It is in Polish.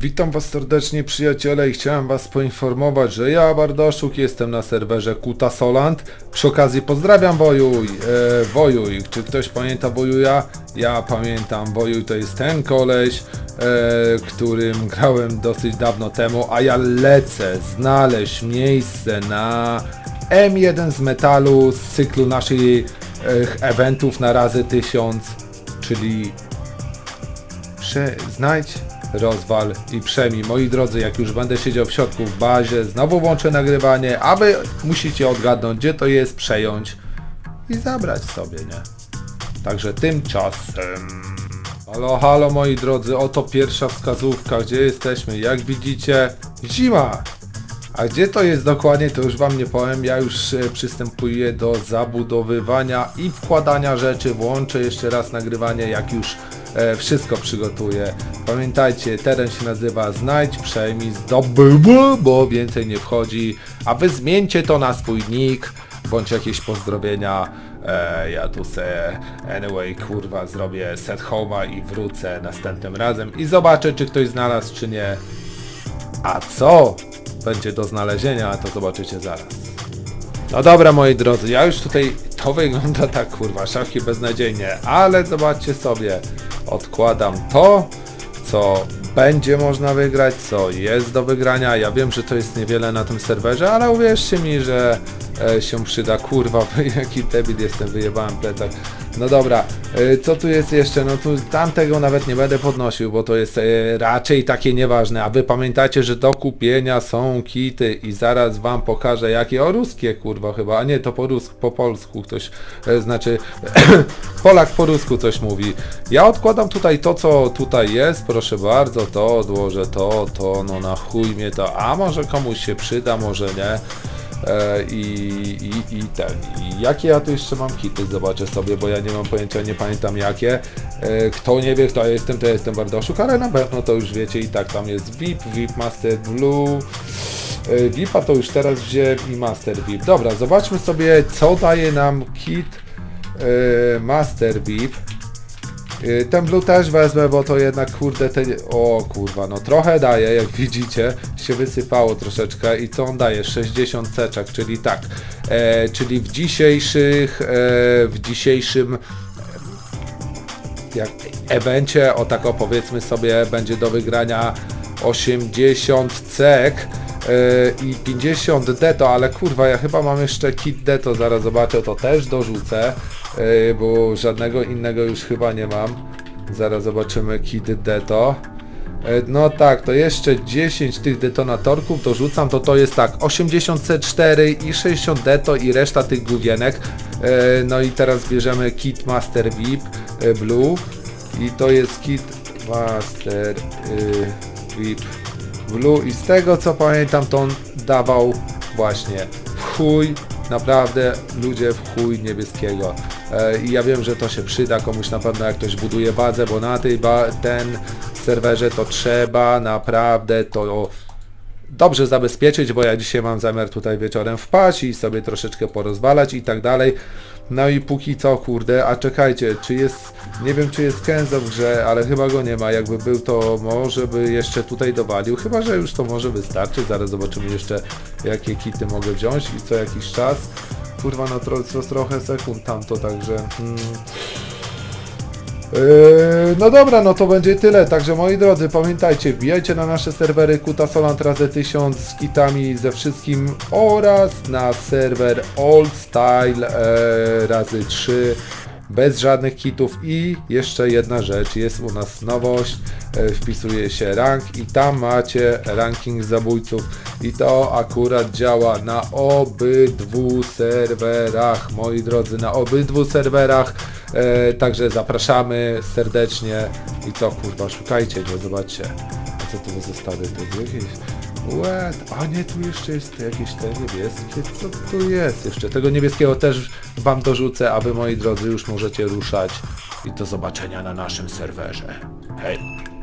Witam was serdecznie przyjaciele i chciałem was poinformować, że ja Bardoszuk jestem na serwerze Kuta Soland. Przy okazji pozdrawiam Wojuj, e, Wojuj, czy ktoś pamięta Wojuja? Ja pamiętam, Wojuj to jest ten koleś, e, którym grałem dosyć dawno temu, a ja lecę znaleźć miejsce na M1 z metalu z cyklu naszych e, eventów na razy 1000, czyli Prze znajdź, rozwal i przemij. Moi drodzy, jak już będę siedział w środku w bazie, znowu włączę nagrywanie, a wy musicie odgadnąć, gdzie to jest, przejąć i zabrać sobie, nie? Także tymczasem... Halo, halo moi drodzy, oto pierwsza wskazówka, gdzie jesteśmy. Jak widzicie, zima! A gdzie to jest dokładnie, to już wam nie powiem. Ja już e, przystępuję do zabudowywania i wkładania rzeczy. Włączę jeszcze raz nagrywanie, jak już e, wszystko przygotuję. Pamiętajcie, teren się nazywa Znajdź, przejmij, zdobył, bo więcej nie wchodzi. A wy zmieńcie to na swój nick, bądź jakieś pozdrowienia. E, ja tu se anyway kurwa zrobię set home'a i wrócę następnym razem i zobaczę czy ktoś znalazł czy nie. A co będzie do znalezienia, to zobaczycie zaraz. No dobra moi drodzy, ja już tutaj to wygląda tak kurwa szafki beznadziejnie, ale zobaczcie sobie, odkładam to, co będzie można wygrać, co jest do wygrania. Ja wiem, że to jest niewiele na tym serwerze, ale uwierzcie mi, że e, się przyda. Kurwa, jaki debil jestem, wyjebałem plecak. No dobra, e, co tu jest jeszcze? No tu tamtego nawet nie będę podnosił, bo to jest e, raczej takie nieważne. A wy pamiętacie, że do kupienia są kity i zaraz wam pokażę jakie. O, ruskie kurwa chyba, a nie, to po, rus po polsku ktoś, znaczy Polak po rusku coś mówi. Ja odkładam tutaj to, co tutaj jest, proszę bardzo, to odłożę, to, to, no na chuj mnie to, a może komuś się przyda, może nie. E, i, i, I ten. I jakie ja tu jeszcze mam kity, zobaczę sobie, bo ja nie mam pojęcia, nie pamiętam jakie. E, kto nie wie, kto ja jestem, to ja jestem Bardoszuk, ale na pewno to już wiecie i tak tam jest VIP, VIP Master Blue. E, VIPa to już teraz wziąłem i Master VIP. Dobra, zobaczmy sobie, co daje nam kit Master VIP. Y, Ten blue też wezmę, bo to jednak kurde te... O kurwa, no trochę daje, jak widzicie, się wysypało troszeczkę i co on daje? 60 ceczek, czyli tak, e, czyli w dzisiejszych, e, w dzisiejszym jak evencie, o tak o powiedzmy sobie, będzie do wygrania 80 cek i 50 deto, ale kurwa, ja chyba mam jeszcze kit deto, zaraz zobaczę, to też dorzucę, e, bo żadnego innego już chyba nie mam. Zaraz zobaczymy kit deto. E, No tak, to jeszcze 10 tych detonatorków dorzucam, to to jest tak 80 C4 i 60 deto i reszta tych główienek. E, No i teraz bierzemy kit Master VIP e, Blue i to jest kit Master y, VIP Blue i z tego co pamiętam to on dawał właśnie chuj, naprawdę ludzie w chuj niebieskiego. E, I ja wiem, że to się przyda komuś na pewno jak ktoś buduje bazę, bo na tej ba ten serwerze to trzeba naprawdę to dobrze zabezpieczyć, bo ja dzisiaj mam zamiar tutaj wieczorem wpaść i sobie troszeczkę porozwalać i tak dalej. No i póki co, kurde, a czekajcie, czy jest, nie wiem czy jest Kenzo w grze, ale chyba go nie ma, jakby był to może by jeszcze tutaj dowalił, chyba że już to może wystarczy, zaraz zobaczymy jeszcze jakie kity mogę wziąć i co jakiś czas. Kurwa, no tro, tro, trochę sekund tamto, także... Hmm. Yy, no dobra, no to będzie tyle. Także moi drodzy, pamiętajcie, wbijajcie na nasze serwery Kutasoland razy 1000 z kitami ze wszystkim oraz na serwer Old Style e, razy 3 bez żadnych kitów. I jeszcze jedna rzecz, jest u nas nowość, e, wpisuje się rank i tam macie ranking zabójców. I to akurat działa na obydwu serwerach, moi drodzy, na obydwu serwerach, e, także zapraszamy serdecznie i co kurwa, szukajcie go, zobaczcie, a co tu zostały, to jest jakieś... What? A nie, tu jeszcze jest jakieś te niebieskie. Co tu jest jeszcze? Tego niebieskiego też wam dorzucę, a wy moi drodzy już możecie ruszać. I do zobaczenia na naszym serwerze. Hej!